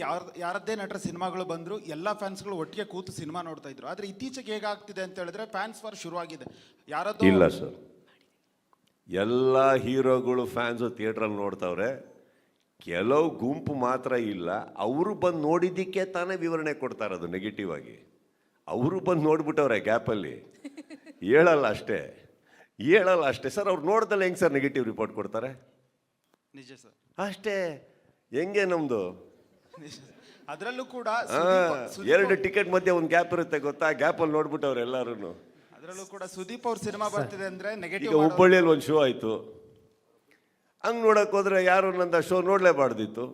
ಯಾರ ಯಾರದ್ದೇ ನಟರ ಸಿನಿಮಾಗಳು ಬಂದ್ರು ಎಲ್ಲ ಫ್ಯಾನ್ಸ್ಗಳು ಒಟ್ಟಿಗೆ ಕೂತು ಸಿನಿಮಾ ನೋಡ್ತಾ ಇದ್ರು. ಆದ್ರೆ ಇತ್ತೀಚೆಗೆ ಹೇಗಾಗ್ತಿದೆ ಅಂತ ಹೇಳಿದ್ರೆ ಫ್ಯಾನ್ಸ್ ವಾರ್ ಶುರುವಾಗಿದೆ. ಯಾರದ್ದು ಇಲ್ಲ ಸರ್. ಎಲ್ಲ ಹೀರೋಗಳು ಫ್ಯಾನ್ಸು ಥಿಯೇಟ್ರಲ್ಲಿ ನೋಡ್ತಾವ್ರೆ. ಕೆಲವು ಗುಂಪು ಮಾತ್ರ ಇಲ್ಲ. ಅವರು ಬಂದು ನೋಡಿದ್ದಕ್ಕೆ ತಾನೇ ವಿವರಣೆ ಕೊಡ್ತಾ ಅದು ನೆಗೆಟಿವ್ ಆಗಿ. ಅವರು ಬಂದು ನೋಡ್ಬಿಟ್ಟವ್ರೆ ಗ್ಯಾಪಲ್ಲಿ. ಹೇಳಲ್ಲ ಅಷ್ಟೇ. ಹೇಳಲ್ಲ ಅಷ್ಟೇ. ಸರ್ ಅವ್ರು ನೋಡ್ದಲ್ಲ ಹೆಂಗೆ ಸರ್ ನೆಗೆಟಿವ್ ರಿಪೋರ್ಟ್ ಕೊಡ್ತಾರೆ? ನಿಜ ಸರ್. ಅಷ್ಟೇ. ಹೆಂಗೆ ನಮ್ಮದು ಅದರಲ್ಲೂ ಕೂಡ ಸುದೀಪ್- ಸುದೀಪ್ ಎರಡು ಟಿಕೆಟ್ ಮಧ್ಯೆ ಒಂದು ಗ್ಯಾಪ್ ಇರುತ್ತೆ ಗೊತ್ತಾ? ಗ್ಯಾಪಲ್ಲಿ ನೋಡ್ಬಿಟ್ಟು ಎಲ್ಲರೂ ಅದರಲ್ಲೂ ಕೂಡ ಸುದೀಪ್ ಅವ್ರ ಸಿನಿಮಾ ಬರ್ತಿದೆ ಅಂದ್ರೆ ಈಗ ನೆಗೆಟಿವ್ ಹುಬ್ಬಳ್ಳಿಯಲ್ಲಿ ಒಂದು ಶೋ ಆಯಿತು. ಹಂಗೆ ನೋಡಕ್ಕೆ ಹೋದ್ರೆ ಯಾರು ನಂದು ಶೋ ನೋಡಲೇಬಾರ್ದಿತ್ತು.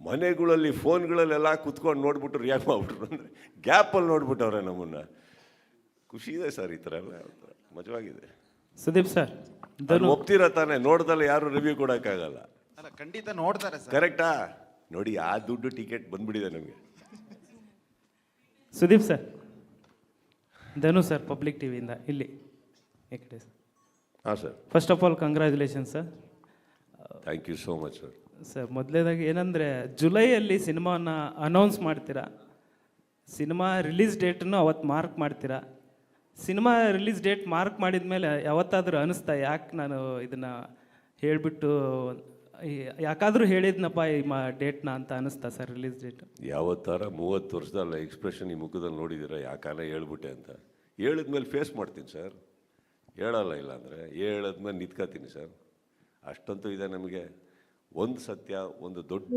ಮನೆಗಳಲ್ಲಿ ಫೋನ್ಗಳಲ್ಲೆಲ್ಲ ಕುತ್ಕೊಂಡು ನೋಡ್ಬಿಟ್ಟು ರಿಯಾಕ್ಟ್ ಮಾಡ್ಬಿಟ್ರು ಅಂದರೆ ಗ್ಯಾಪಲ್ಲಿ ನೋಡ್ಬಿಟ್ಟವ್ರೆ ನಮ್ಮನ್ನ. ಖುಷಿ ಇದೆ ಸರ್ ಈ ಥರ ಎಲ್ಲ. ಮಜವಾಗಿದೆ. ಸುದೀಪ್ ಸರ್ ಅದು ಒಪ್ತಿರ ತಾನೆ ನೋಡ್ದಲ್ಲ ಯಾರು ರಿವ್ಯೂ ಕೊಡೋಕ್ಕಾಗಲ್ಲ. ಅಲ್ಲ ಖಂಡಿತ ನೋಡ್ತಾರೆ ಸರ್. ಕರೆಕ್ಟಾ ನೋಡಿ ಆ ದುಡ್ಡು ಟಿಕೆಟ್ ಬಂದ್ಬಿಟ್ಟಿದೆ ನಮಗೆ. Sudeep sir Dhanu sir public ಟಿವಿಯಿಂದ ಇಲ್ಲಿ ಈ ಕಡೆ ಹಾಂ sir. First of all congratulation sir. Thank you so much sir sir ಮೊದಲೇದಾಗಿ ಏನಂದರೆ ಜುಲೈಯಲ್ಲಿ ಸಿನಿಮಾನ ಅನೌನ್ಸ್ ಮಾಡ್ತೀರಾ? ಸಿನಿಮಾ ರಿಲೀಸ್ ಡೇಟನ್ನು ಅವತ್ತು ಮಾರ್ಕ್ ಮಾಡ್ತೀರಾ? ಸಿನಿಮಾ ರಿಲೀಸ್ ಡೇಟ್ ಮಾರ್ಕ್ ಮಾಡಿದ ಮೇಲೆ ಯಾವತ್ತಾದರೂ ಅನಿಸ್ತಾ ಯಾಕೆ ನಾನು ಇದನ್ನು ಹೇಳಿಬಿಟ್ಟು ಯಾಕಾದರೂ ಹೇಳಿದ್ನಪ್ಪ ಈ ಮಾ ಡೇಟ್ನ ಅಂತ ಅನಿಸ್ತಾ ಸರ್ ರಿಲೀಸ್ ಡೇಟ್? ಯಾವತ್ತಾರ ಮೂವತ್ತು ವರ್ಷದಲ್ಲ ಎಕ್ಸ್ಪ್ರೆಷನ್ ಈ ಮುಖದಲ್ಲಿ ನೋಡಿದ್ದೀರಾ ಯಾಕಾಲ ಹೇಳ್ಬಿಟ್ಟೆ ಅಂತ? ಹೇಳಿದ್ಮೇಲೆ ಫೇಸ್ ಮಾಡ್ತೀನಿ ಸರ್. ಹೇಳಲ್ಲ ಇಲ್ಲ ಅಂದರೆ ಹೇಳದ್ಮೇಲೆ ನಿತ್ಕೋತೀನಿ ಸರ್. ಅಷ್ಟಂತೂ ಇದೆ ನಮಗೆ. ಒಂದು ಸತ್ಯ, ಒಂದು ದೊಡ್ಡ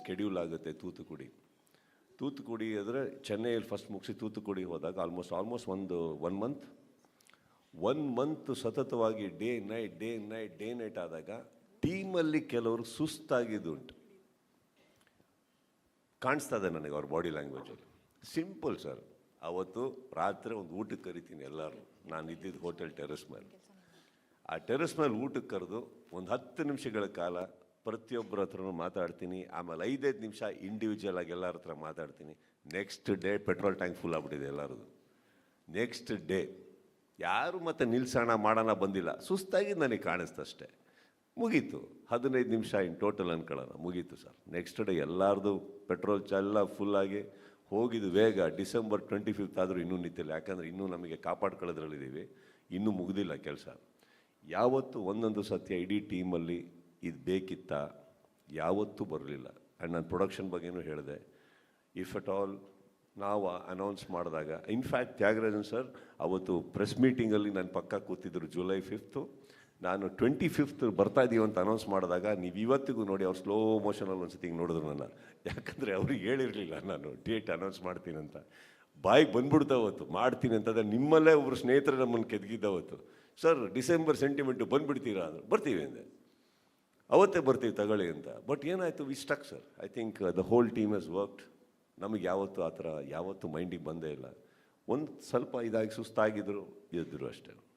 ಸ್ಕೆಡ್ಯೂಲ್ ಆಗುತ್ತೆ ತೂತುಕುಡಿ. ತೂತುಕುಡಿ ಅಂದರೆ ಚೆನ್ನೈಯಲ್ಲಿ ಫಸ್ಟ್ ಮುಗಿಸಿ ತೂತುಕುಡಿ ಹೋದಾಗ ಆಲ್ಮೋಸ್ಟ್ ಆಲ್ಮೋಸ್ಟ್ ಒಂದು ಒನ್ ಮಂತ್ ಒನ್ ಮಂತ್ ಸತತವಾಗಿ day night day night day night ಆದಾಗ ಟೀಮಲ್ಲಿ ಕೆಲವರು ಸುಸ್ತಾಗಿದ್ದುಂಟು. ಕಾಣಿಸ್ತಾ ಇದೆ ನನಗೆ ಅವ್ರ ಬಾಡಿ ಲ್ಯಾಂಗ್ವೇಜಲ್ಲಿ ಸಿಂಪಲ್ ಸರ್ ಅವತ್ತು ರಾತ್ರಿ ಒಂದು ಊಟಕ್ಕೆ ಕರಿತೀನಿ ಎಲ್ಲರೂ ನಾನು ಇದ್ದಿದ್ದು ಹೋಟೆಲ್ ಟೆರೆಸ್ ಮೇಲೆ. ಆ ಟೆರೆಸ್ ಮೇಲೆ ಊಟಕ್ಕೆ ಕರೆದು ಒಂದು ಹತ್ತು ನಿಮಿಷಗಳ ಕಾಲ ಪ್ರತಿಯೊಬ್ಬರ ಹತ್ರನೂ ಮಾತಾಡ್ತೀನಿ. ಆಮೇಲೆ ಐದೈದು ನಿಮಿಷ ಇಂಡಿವಿಜುವಲ್ ಆಗಿ ಎಲ್ಲರ ಹತ್ರ ಮಾತಾಡ್ತೀನಿ. Next day petrol tank full ಆಗ್ಬಿಟ್ಟಿದೆ ಎಲ್ಲರದು. ನೆಕ್ಸ್ಟ್ ಡೇ ಯಾರು ಮತ್ತೆ ನಿಲ್ಸೋಣ ಮಾಡೋಣ ಬಂದಿಲ್ಲ. ಸುಸ್ತಾಗಿ ನನಗೆ ಕಾಣಿಸ್ತಷ್ಟೇ ಮುಗೀತು. ಹದಿನೈದು ನಿಮಿಷ ಇನ್ ಟೋಟಲ್ ಅನ್ಕೊಳ್ಳೋಣ. ಮುಗೀತು ಸರ್. ನೆಕ್ಸ್ಟ್ ಡೇ ಎಲ್ಲರದು ಪೆಟ್ರೋಲ್ ಎಲ್ಲ ಫುಲ್ಲಾಗಿ ಹೋಗಿದ್ದು ವೇಗ ಡಿಸೆಂಬರ್ ಟ್ವೆಂಟಿ ಫಿಫ್ತ್ ಆದರೂ ಇನ್ನೂ ನಿಂತಿಲ್ಲ. ಯಾಕಂದರೆ ಇನ್ನೂ ನಮಗೆ ಕಾಪಾಡ್ಕೊಳ್ಳೋದ್ರಲ್ಲಿದ್ದೀವಿ. ಇನ್ನೂ ಮುಗಿದಿಲ್ಲ ಕೆಲಸ. ಯಾವತ್ತು ಒಂದೊಂದು ಸತ್ಯ ಇಡೀ ಟೀಮಲ್ಲಿ ಇದು ಬೇಕಿತ್ತ? ಯಾವತ್ತೂ ಬರಲಿಲ್ಲ. ಆ್ಯಂಡ್ ನಾನು ಪ್ರೊಡಕ್ಷನ್ ಬಗ್ಗೆನೂ ಹೇಳಿದೆ. ಇಫ್ ಅಟ್ ಆಲ್ ನಾವು ಅನೌನ್ಸ್ ಮಾಡಿದಾಗ ಇನ್ಫ್ಯಾಕ್ಟ್ ತ್ಯಾಗರಾಜನ್ ಸರ್, ಅವತ್ತು ಪ್ರೆಸ್ ಮೀಟಿಂಗಲ್ಲಿ ನಾನು ಪಕ್ಕ ಕೂತಿದ್ದರು ಜುಲೈ ಫಿಫ್ತು ನಾನು ಟ್ವೆಂಟಿ ಫಿಫ್ತ್ ಬರ್ತಾ ಇದ್ದೀವಿ ಅಂತ ಅನೌನ್ಸ್ ಮಾಡಿದಾಗ ನೀವು ಇವತ್ತಿಗೂ ನೋಡಿ ಅವ್ರು ಸ್ಲೋ ಮೋಷನಲ್ಲಿ ಒಂದು ಸತಿ ನೋಡಿದ್ರು ನನ್ನ. ಯಾಕಂದರೆ ಅವ್ರಿಗೆ ಹೇಳಿರಲಿಲ್ಲ ನಾನು ಡೇಟ್ ಅನೌನ್ಸ್ ಮಾಡ್ತೀನಿ ಅಂತ. ಬಾಯಿಗೆ ಬಂದ್ಬಿಡ್ತಾ ಅವತ್ತು, ಮಾಡ್ತೀನಿ ಅಂತಂದರೆ ನಿಮ್ಮಲ್ಲೇ ಒಬ್ಬರು ಸ್ನೇಹಿತರು ನಮ್ಮನ್ನು ಕೆದಗಿದ್ದವತ್ತು ಸರ್ ಡಿಸೆಂಬರ್ ಸೆಂಟಿಮೆಂಟು ಬಂದುಬಿಡ್ತೀರಾ? ಅಂದ್ರೆ. ಬರ್ತೀವಿ ಅಂದೆ. ಅವತ್ತೇ ಬರ್ತೀವಿ, ತಗೊಳ್ಳಿ ಅಂತ. ಬಟ್ ಏನಾಯಿತು? We stuck sir I think the whole team has worked ನಮಗೆ ಯಾವತ್ತೂ ಆ ಥರ, ಯಾವತ್ತೂ ಮೈಂಡಿಗೆ ಬಂದೇ ಇಲ್ಲ. ಒಂದು ಸ್ವಲ್ಪ ಇದಾಗಿ ಸುಸ್ತಾಗಿದ್ರು ಎದ್ದರು ಅಷ್ಟೇ.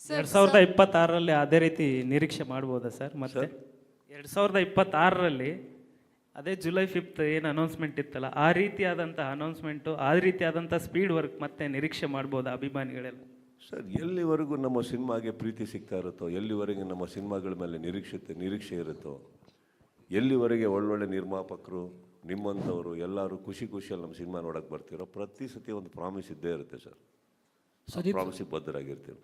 ಎರಡು ಸಾವಿರದ ಇಪ್ಪತ್ತಾರರಲ್ಲಿ ಅದೇ ರೀತಿ ನಿರೀಕ್ಷೆ ಮಾಡ್ಬೋದಾ ಸರ್ ಮತ್ತೆ ಎರಡ್ ಸಾವಿರದ ಇಪ್ಪತ್ತಾರರಲ್ಲಿ ಅದೇ ಜುಲೈ ಫಿಫ್ತ್ ಏನು ಅನೌನ್ಸ್ಮೆಂಟ್ ಇತ್ತಲ್ಲ ಆ ರೀತಿಯಾದಂಥ ಅನೌನ್ಸ್ಮೆಂಟು ಆ ರೀತಿಯಾದಂಥ ಸ್ಪೀಡ್ ವರ್ಕ್ ಮತ್ತೆ ನಿರೀಕ್ಷೆ ಮಾಡ್ಬೋದಾ ಅಭಿಮಾನಿಗಳೆಲ್ಲ? ಸರ್ ಎಲ್ಲಿವರೆಗೂ ನಮ್ಮ ಸಿನಿಮಾಗೆ ಪ್ರೀತಿ ಸಿಗ್ತಾ ಇರುತ್ತೋ ಎಲ್ಲಿವರೆಗೆ ನಮ್ಮ ಸಿನಿಮಾಗಳ ಮೇಲೆ ನಿರೀಕ್ಷತೆ ನಿರೀಕ್ಷೆ ಇರುತ್ತೋ ಎಲ್ಲಿವರೆಗೆ ಒಳ್ಳೊಳ್ಳೆ ನಿರ್ಮಾಪಕರು ನಿಮ್ಮಂಥವರು ಎಲ್ಲರೂ ಖುಷಿ ಖುಷಿಯಲ್ಲಿ ನಮ್ಮ ಸಿನಿಮಾ ನೋಡೋಕ್ಕೆ ಬರ್ತೀರೋ ಪ್ರತಿ ಸತಿ ಒಂದು ಪ್ರಾಮಿಸ್ ಇದ್ದೇ ಇರುತ್ತೆ ಸರ್ ಪ್ರಾಮಿಸಿಗೆ ಬದ್ಧರಾಗಿರ್ತೀವಿ